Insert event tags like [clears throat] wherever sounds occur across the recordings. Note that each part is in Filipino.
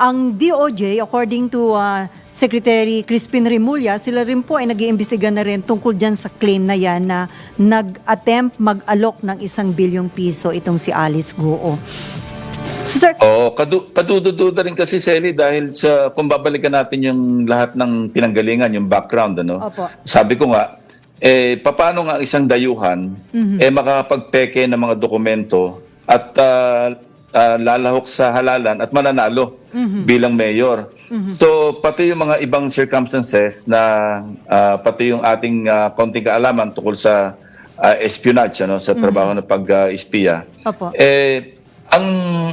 ang DOJ, according to ah, Secretary Crispin Remulla, sila rin po ay nag-iimbestiga na rin tungkol dyan sa claim na yan na nag-attempt mag-alok ng isang bilyong piso itong si Alice Goo. So, sir, Oo, kadu kadudududa rin kasi Sally dahil sa kung babalikan natin yung lahat ng pinanggalingan, yung background ano. Opo. Sabi ko nga eh paano nga isang dayuhan eh makakapagpeke ng mga dokumento at ah, ah, lalahok sa halalan at mananalo bilang mayor. So pati yung mga ibang circumstances na ah, pati yung ating ah, konting kaalaman tungkol sa ah, espionage ano sa trabaho ng pag-espiya. Opo. Eh, ang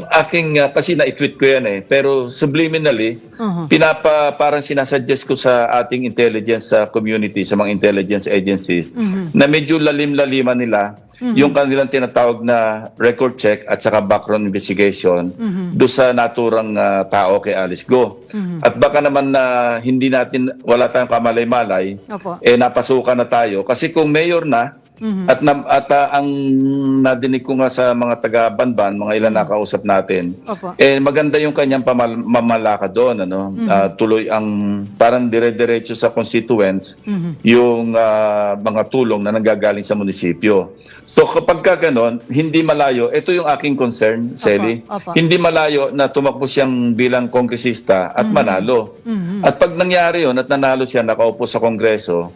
aking, uh, kasi na-tweet ko yan eh, pero subliminally, pinapa, parang sinasuggest ko sa ating intelligence sa community, sa mga intelligence agencies, na medyo lalim-laliman nila yung kanilang tinatawag na record check at saka background investigation do sa naturang uh, tao kay Alice Go. At baka naman na hindi natin, wala tayong kamalay-malay, Opo. eh napasukan na tayo. Kasi kung mayor na, at, na, at ah, ang nadinig ko nga sa mga taga-Banban, mga ilan nakausap natin, Opo. eh maganda yung kanyang pamal- mamalaka doon. Ano? Ah, tuloy ang parang dire-diretso sa constituents yung ah, mga tulong na nanggagaling sa munisipyo. So kapag ka ganon, hindi malayo, ito yung aking concern, Sally. opo. Hindi malayo na tumakbo siyang bilang kongresista at manalo. At pag nangyari yon at nanalo siya, nakaupo sa kongreso,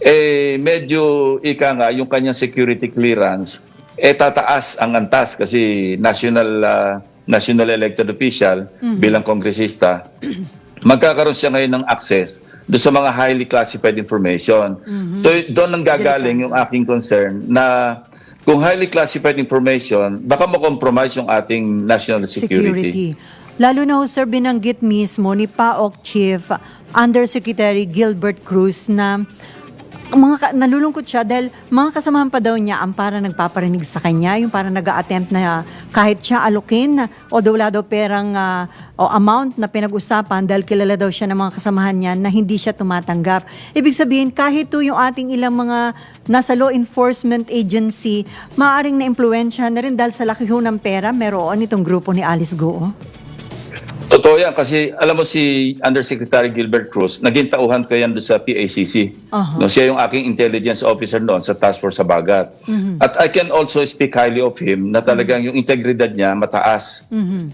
eh medyo ika nga yung kanyang security clearance, eh tataas ang antas kasi national ah, national elected official bilang kongresista. [clears throat] magkakaroon siya ngayon ng access do sa mga highly classified information. So doon ang gagaling yung aking concern na kung highly classified information, baka makompromise yung ating national security. Lalo na ho, sir, binanggit mismo ni PAOK Chief Undersecretary Gilbert Cruz na mga ka- nalulungkot siya dahil mga kasamahan pa daw niya ang para nagpaparinig sa kanya, yung para nag attempt na kahit siya alokin o daw wala daw perang ah, o amount na pinag-usapan dahil kilala daw siya ng mga kasamahan niya na hindi siya tumatanggap. Ibig sabihin, kahit to yung ating ilang mga nasa law enforcement agency, maaaring na-impluensya na rin dahil sa laki ho ng pera meron itong grupo ni Alice Goo. Totoo yan kasi alam mo si Undersecretary Gilbert Cruz, naging tauhan ko yan doon sa PACC. Aha. No, siya yung aking intelligence officer noon sa Task Force sa Bagat. At I can also speak highly of him na talagang yung integridad niya mataas.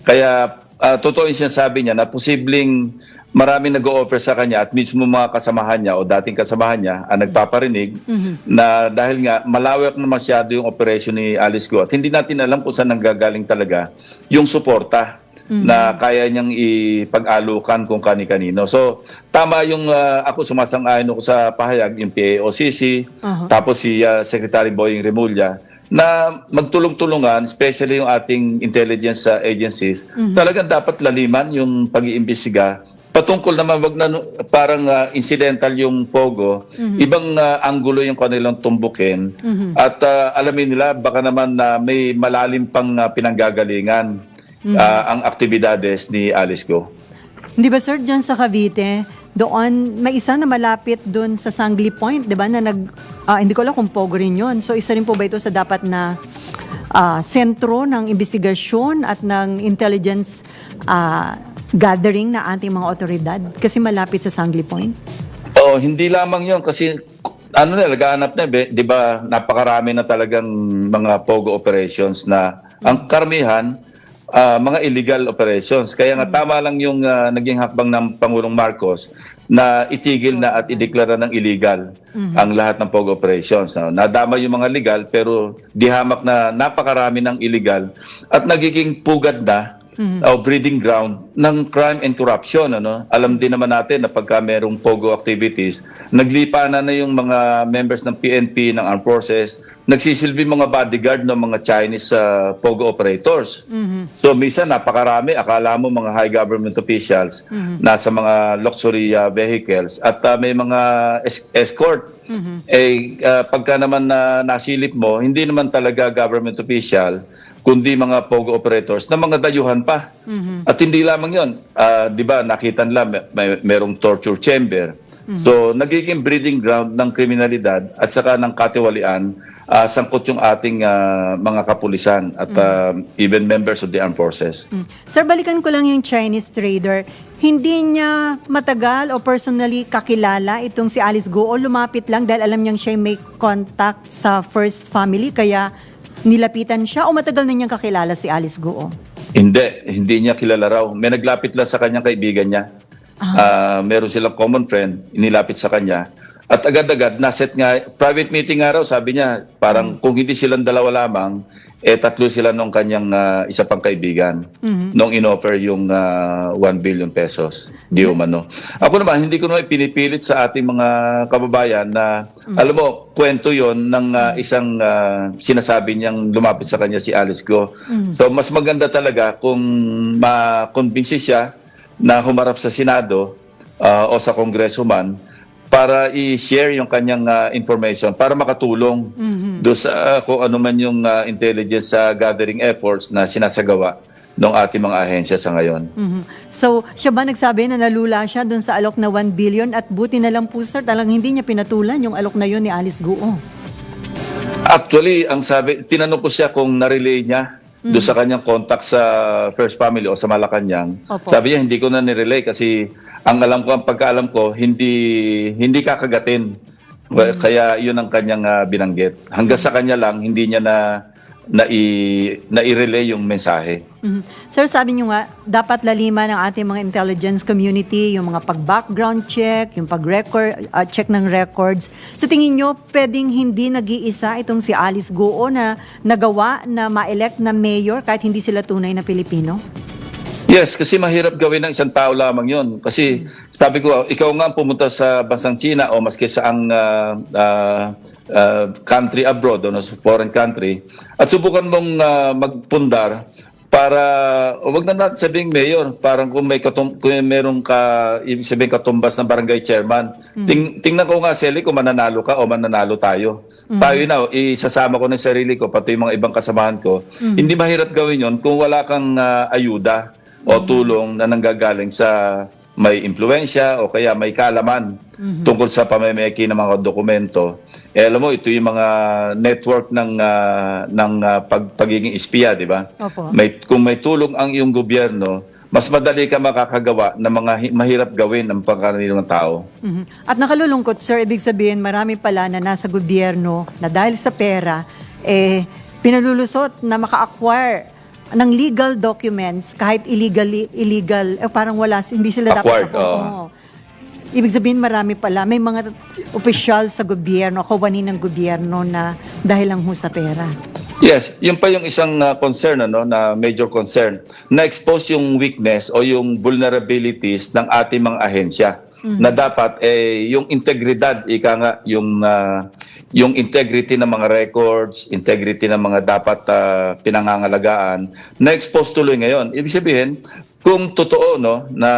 Kaya ah, totoo yung sinasabi niya na posibleng maraming nag-o-offer sa kanya at mismo mga kasamahan niya o dating kasamahan niya ang nagpaparinig na dahil nga malawak na masyado yung operation ni Alice Go at hindi natin alam kung saan nanggagaling talaga yung suporta na kaya niyang ipag-alukan kung kani-kanino. So, tama yung ah, ako sumasang-ayon ako sa pahayag, yung PAOCC, Aha. tapos si ah, Secretary Boying Remulla, na magtulong-tulungan, especially yung ating intelligence ah, agencies, talagang dapat laliman yung pag-iimbestiga. Patungkol naman, wag na parang ah, incidental yung pogo, ibang ah, anggulo yung kanilang tumbukin, at ah, alamin nila, baka naman na may malalim pang ah, pinanggagalingan ah, ang aktibidades ni Alice Go. Hindi ba sir, dyan sa Cavite, doon, may isa na malapit doon sa Sangli Point, di ba, na nag, ah, hindi ko alam kung pogo rin yun. So isa rin po ba ito sa dapat na ah, sentro ng investigasyon at ng intelligence ah, gathering na ating mga otoridad? Kasi malapit sa Sangli Point. Oh, hindi lamang 'yon kasi ano na nagaanap na 'di ba? Napakarami na talagang mga pogo operations na ang karamihan ah, mga illegal operations. Kaya nga tama lang yung ah, naging hakbang ng Pangulong Marcos na itigil na at ideklara ng illegal ang lahat ng pogo operations. No? Nadama yung mga legal pero dihamak na napakarami ng illegal at nagiging pugad na o breeding ground ng crime and corruption. Ano? Alam din naman natin na pagka merong POGO activities, naglipanan na yung mga members ng PNP, ng Armed Forces, nagsisilbi mga bodyguard ng mga Chinese uh, POGO operators. So minsan napakarami, akala mo mga high government officials nasa mga luxury uh, vehicles at uh, may mga es- escort. Eh, uh, pagka naman na nasilip mo, hindi naman talaga government official, kundi mga POGO operators na mga dayuhan pa. At hindi lamang yon, ah, di ba, nakita nila may, may- merong torture chamber. So, nagiging breeding ground ng kriminalidad at saka ng katiwalian ah, sangkot yung ating ah, mga kapulisan at ah, even members of the armed forces. Mm. Sir, balikan ko lang yung Chinese trader. Hindi niya matagal o personally kakilala itong si Alice Go o lumapit lang dahil alam niyang siya may contact sa first family kaya nilapitan siya o matagal na niyang kakilala si Alice Go? Hindi, hindi niya kilala raw. May naglapit lang sa kanyang kaibigan niya. Ah, meron silang common friend, inilapit sa kanya. At agad-agad, naset nga, private meeting nga raw, sabi niya, parang kung hindi silang dalawa lamang, eh tatlo sila nung kanyang ah, isa pang kaibigan nung inoffer yung ah, 1 billion pesos. Di umano. Ako naman, hindi ko naman pinipilit sa ating mga kababayan na, alam mo, kwento yon ng ah, isang ah, sinasabi niyang lumapit sa kanya si Alice Go. So, mas maganda talaga kung ma-convince siya na humarap sa Senado ah, o sa Kongreso man para i-share yung kanyang ah, information para makatulong do sa ah, kung ano man yung ah, intelligence ah, gathering efforts na sinasagawa ng ating mga ahensya sa ngayon. Mhm. So, siya ba nagsabi na nalula siya dun sa alok na 1 billion at buti na lang po sir, talang hindi niya pinatulan yung alok na yun ni Alice Guo. Actually, ang sabi, tinanong ko siya kung narelay niya do sa kanyang contact sa First Family o sa Malacanang. Opo. Sabi niya, hindi ko na nirelay kasi ang alam ko, ang pagkaalam ko, hindi hindi kakagatin. Well, Kaya yun ang kanyang ah, binanggit. Hanggang sa kanya lang, hindi niya na na i na i-relay yung mensahe. Mhm. Sir, sabi niyo nga, dapat lalima ng ating mga intelligence community, yung mga pag-background check, yung pag-record, uh, check ng records. Sa tingin niyo, pwedeng hindi nag-iisa itong si Alice Goo na nagawa na ma-elect na mayor kahit hindi sila tunay na Pilipino? Yes, kasi mahirap gawin ng isang tao lamang yon. Kasi sabi ko, ikaw nga pumunta sa bansang China o maski sa ang ah, ah, country abroad o no, sa foreign country at subukan mong ah, magpundar para wag na natin sabing mayor parang kung may katum kung merong ka ibig sabihin katumbas ng barangay chairman. Ting, tingnan ko nga Sally kung mananalo ka o mananalo tayo. Tayo na isasama ko ng sarili ko pati yung mga ibang kasamahan ko. Hindi mahirap gawin yon kung wala kang ah, ayuda o tulong na nanggagaling sa may impluensya o kaya may kalaman tungkol sa pamamayaki ng mga dokumento. Eh, alam mo, ito yung mga network ng ah, ng ah, pag, pagiging espiya, di ba? May, kung may tulong ang iyong gobyerno, mas madali ka makakagawa ng mga hi- mahirap gawin ng pangkaraniwang tao. Mhm. At nakalulungkot, sir, ibig sabihin marami pala na nasa gobyerno na dahil sa pera, eh, pinalulusot na maka-acquire ng legal documents kahit illegally illegal eh, parang wala hindi sila Acquired, dapat oo. Ibig sabihin marami pala may mga opisyal sa gobyerno, kawani ng gobyerno na dahil lang ho sa pera. Yes, yun pa yung isang uh, concern ano na major concern. Na-expose yung weakness o yung vulnerabilities ng ating mga ahensya na dapat eh yung integridad ika nga yung uh, yung integrity ng mga records, integrity ng mga dapat uh, pinangangalagaan na-expose tuloy ngayon. Ibig sabihin, kung totoo no na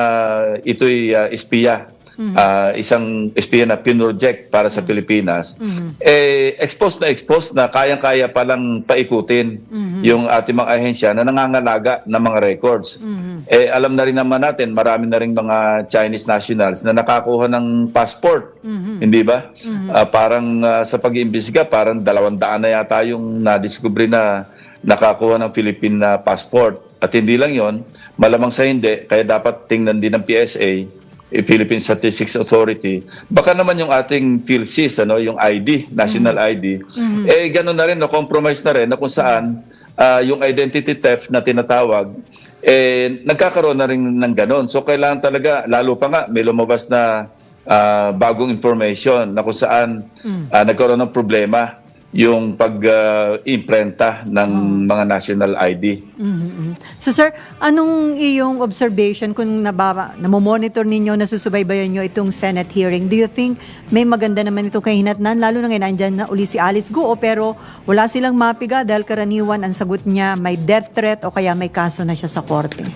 ito'y uh, espiya ah, isang espiya na pinroject para sa Pilipinas, eh, expose na expose na kayang-kaya palang paikutin yung ating mga ahensya na nangangalaga ng mga records. Eh, alam na rin naman natin, marami na rin mga Chinese nationals na nakakuha ng passport. Hindi ba? Ah, parang ah, sa pag-iimbestiga, parang dalawang daan na yata yung nadiskubre na nakakuha ng Philippine na passport. At hindi lang yon, malamang sa hindi, kaya dapat tingnan din ng PSA Philippine Statistics Authority, baka naman yung ating PhilSys, ano, yung ID, national ID, eh gano'n na rin, na compromise na rin na kung saan ah, yung identity theft na tinatawag, eh nagkakaroon na rin ng gano'n. So kailangan talaga, lalo pa nga, may lumabas na ah, bagong information na kung saan ah, nagkaroon ng problema yung pag-imprenta ng mga national ID. Mhm. So sir, anong iyong observation kung nababa, namomonitor ninyo, nasusubaybayan nyo itong Senate hearing? Do you think may maganda naman itong kahinatnan? Lalo na ngayon, andyan na uli si Alice Guo, pero wala silang mapiga dahil karaniwan ang sagot niya may death threat o kaya may kaso na siya sa korte.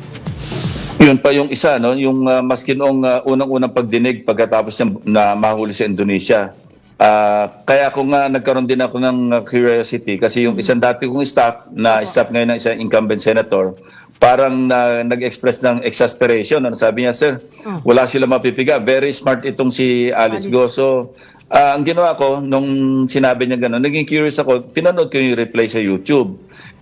Yun pa yung isa, no? yung uh, maski noong uh, unang-unang pagdinig pagkatapos niya na mahuli sa Indonesia. Ah, kaya ako nga nagkaroon din ako ng uh, curiosity kasi yung isang dati kong staff na staff ngayon ng isang incumbent senator, parang na, nag-express ng exasperation. Ano sabi niya, sir, wala sila mapipiga. Very smart itong si Alice Go. So, ah, ang ginawa ko, nung sinabi niya gano'n, naging curious ako, pinanood ko yung reply sa YouTube.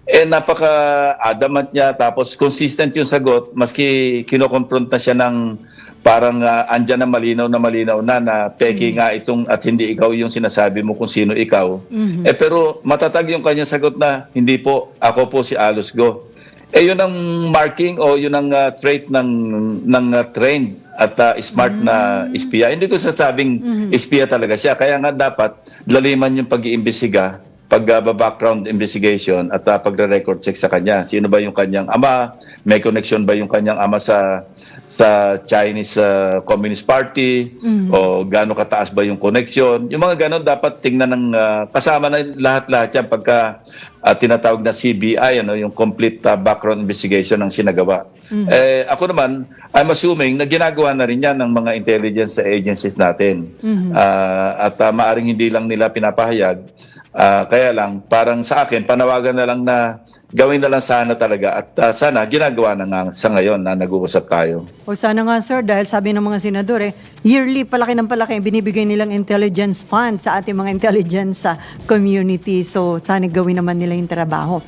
Eh, napaka-adamant niya, tapos consistent yung sagot, maski kinokonfront na siya ng parang ah, andyan na malinaw na malinaw na na peki nga itong at hindi ikaw yung sinasabi mo kung sino ikaw. Eh pero matatag yung kanya sagot na hindi po, ako po si Alos Go. Eh yun ang marking o yun ang ah, trait ng ng ah, trained at ah, smart na espiya. Hindi ko sasabing espiya talaga siya. Kaya nga dapat laliman yung pag-iimbestiga, pag-background investigation at ah, pagre-record check sa kanya. Sino ba yung kanyang ama? May connection ba yung kanyang ama sa sa Chinese ah, Communist Party o gaano kataas ba yung connection. Yung mga ganon dapat tingnan ng ah, kasama na lahat-lahat yan pagka ah, tinatawag na CBI ano yung complete ah, background investigation ng sinagawa. Eh ako naman I'm assuming na ginagawa na rin yan ng mga intelligence agencies natin. Ah, at ah, maaring hindi lang nila pinapahayag. Ah, kaya lang parang sa akin panawagan na lang na gawin na lang sana talaga at ah, sana ginagawa na nga sa ngayon na nag-uusap tayo. O sana nga sir, dahil sabi ng mga senador eh, yearly palaki ng palaki binibigay nilang intelligence fund sa ating mga [laughs] intelligence sa community. So sana gawin naman nila yung trabaho.